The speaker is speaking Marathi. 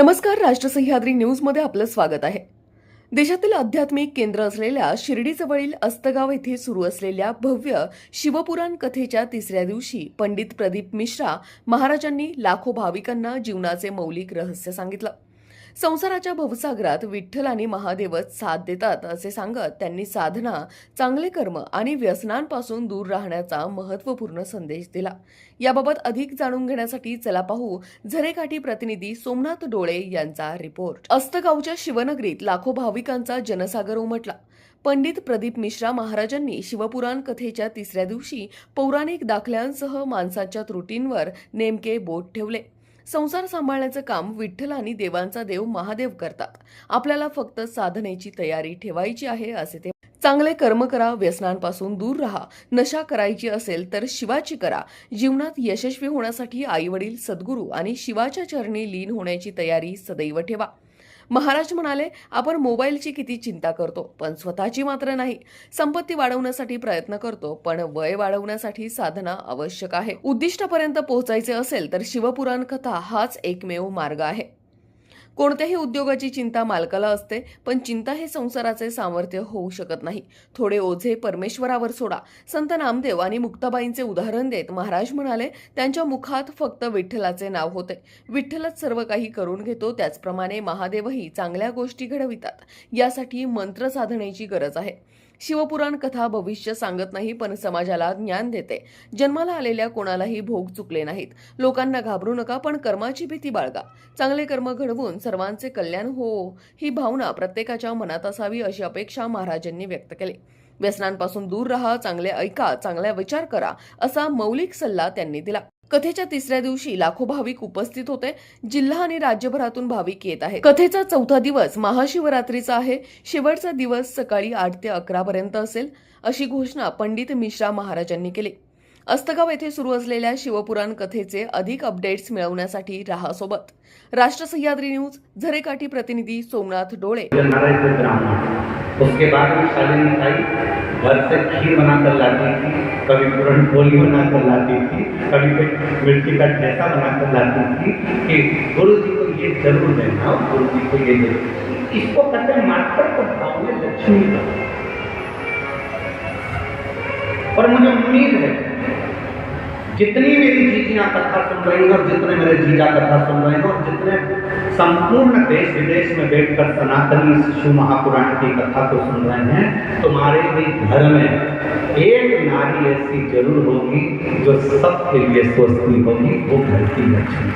नमस्कार राष्ट्र सह्याद्री न्यूजमध्ये आपलं स्वागत आहे. देशातील आध्यात्मिक केंद्र असलेल्या शिर्डीजवळील अस्तगाव येथे सुरू असलेल्या भव्य शिवपुराण कथेच्या तिसऱ्या दिवशी पंडित प्रदीप मिश्रा महाराजांनी लाखो भाविकांना जीवनाचे मौलिक रहस्य सांगितलं. संसाराच्या भवसागरात विठ्ठल आणि महादेवच साथ देतात असे सांगत त्यांनी साधना चांगले कर्म आणि व्यसनांपासून दूर राहण्याचा महत्त्वपूर्ण संदेश दिला. याबाबत अधिक जाणून घेण्यासाठी चला पाहू झरेकाठी प्रतिनिधी सोमनाथ डोळे यांचा रिपोर्ट. अस्तगावच्या शिवनगरीत लाखो भाविकांचा जनसागर उमटला. पंडित प्रदीप मिश्रा महाराजांनी शिवपुराण कथेच्या तिसऱ्या दिवशी पौराणिक दाखल्यांसह माणसाच्या त्रुटींवर नेमके बोट ठेवले. संसार सांभाळण्याचं काम विठ्ठल आणि देवांचा देव महादेव करतात. आपल्याला फक्त साधनेची तयारी ठेवायची आहे असे ते चांगले कर्म करा व्यसनांपासून दूर राहा. नशा करायची असेल तर शिवाची करा. जीवनात यशस्वी होण्यासाठी आईवडील सद्गुरू आणि शिवाच्या चरणी लीन होण्याची तयारी सदैव ठेवा. महाराज म्हणाले आपण मोबाईलची किती चिंता करतो पण स्वतःची मात्र नाही. संपत्ती वाढवण्यासाठी प्रयत्न करतो पण वय वाढवण्यासाठी साधना आवश्यक आहे. उद्दिष्टापर्यंत पोहोचायचे असेल तर शिवपुराण कथा हाच एकमेव मार्ग आहे. कोणत्याही उद्योगाची चिंता मालकाला असते पण चिंता हे संसाराचे सामर्थ्य होऊ शकत नाही. थोडे ओझे परमेश्वरावर सोडा. संत नामदेव आणि मुक्ताबाईंचे उदाहरण देत महाराज म्हणाले त्यांच्या मुखात फक्त विठ्ठलाचे नाव होते. विठ्ठलच सर्व काही करून घेतो त्याचप्रमाणे महादेवही चांगल्या गोष्टी घडवितात. यासाठी मंत्र साधनेची गरज आहे. शिवपुराण कथा भविष्य सांगत नाही पण समाजाला ज्ञान देते. जन्माला आलेल्या कोणालाही भोग चुकले नाहीत. लोकांना घाबरू नका पण कर्माची भीती बाळगा. चांगले कर्म घडवून सर्वांचे कल्याण हो ही भावना प्रत्येकाच्या मनात असावी अशी अपेक्षा महाराजांनी व्यक्त केली. व्यसनांपासून दूर राहा चांगले ऐका चांगला विचार करा असा मौलिक सल्ला त्यांनी दिला. कथेच्या तिसऱ्या दिवशी लाखो भाविक उपस्थित होते. जिल्हा आणि राज्यभरातून भाविक येत आहेत. कथेचा चौथा दिवस महाशिवरात्रीचा आहे. शेवटचा दिवस सकाळी आठ ते अकरा पर्यंत असेल अशी घोषणा पंडित मिश्रा महाराजांनी केली. अस्तगाव येथे सुरू असलेल्या शिवपुराण कथेचे अधिक अपडेट्स मिळवण्यासाठी राहा सोबत राष्ट्र सह्याद्री न्यूज झरेकाठी प्रतिनिधी सोमनाथ डोळे. उसके बाद में शालिनी ताई घर से खीर बनाकर लाती थी कभी पूरण पोली बनाकर लाती थी कभी मिर्ची का ठेसा बनाकर लाती थी कि गुरु जी को ये जरूर देना गुरु जी को ये जरूर इसको कहते हैं मास्टर को भाव में लक्ष्मी का। और मुझे उम्मीद है जितनी मेरी चीजियाँ कथा सुन रही हो जितने मेरे जीजा कथा सुन रहे हो जितने संपूर्ण देश विदेश में बैठकर सनातनी शिशु महापुराण की कथा को सुन रहे हैं तुम्हारे भी घर में एक नारी ऐसी ज़रूर होगी जो सबके लिए सोचती होगी, वो घर की लक्ष्मी।